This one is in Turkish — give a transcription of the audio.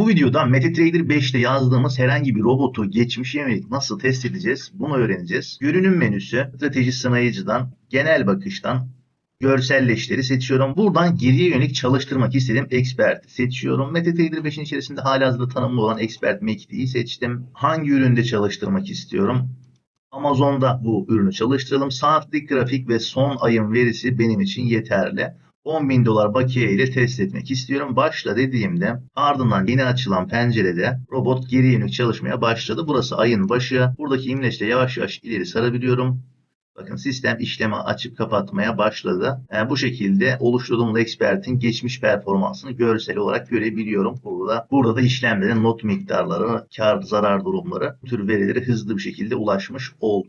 Bu videoda MetaTrader 5'te yazdığımız herhangi bir robotu geçmişe yönelik nasıl test edeceğiz bunu öğreneceğiz. Görünüm menüsü, strateji sınayıcıdan, genel bakıştan görselleşleri seçiyorum. Buradan geriye yönelik çalıştırmak istediğim Expert'i seçiyorum. MetaTrader 5'in içerisinde halihazırda tanımlı olan Expert MACD'yi seçtim. Hangi üründe çalıştırmak istiyorum? Amazon'da bu ürünü çalıştıralım. Saatlik grafik ve son ayın verisi benim için yeterli. 10 bin dolar bakiye ile test etmek istiyorum. Başla dediğimde ardından yeni açılan pencerede robot geri yönelik çalışmaya başladı. Burası ayın başı. Buradaki imleçle yavaş yavaş ileri sarabiliyorum. Bakın sistem işlemi açıp kapatmaya başladı. Yani bu şekilde oluşturduğum Expert'in geçmiş performansını görsel olarak görebiliyorum. Burada burada da işlemlerin not miktarları, kar zarar durumları tür verilere hızlı bir şekilde ulaşmış olduk.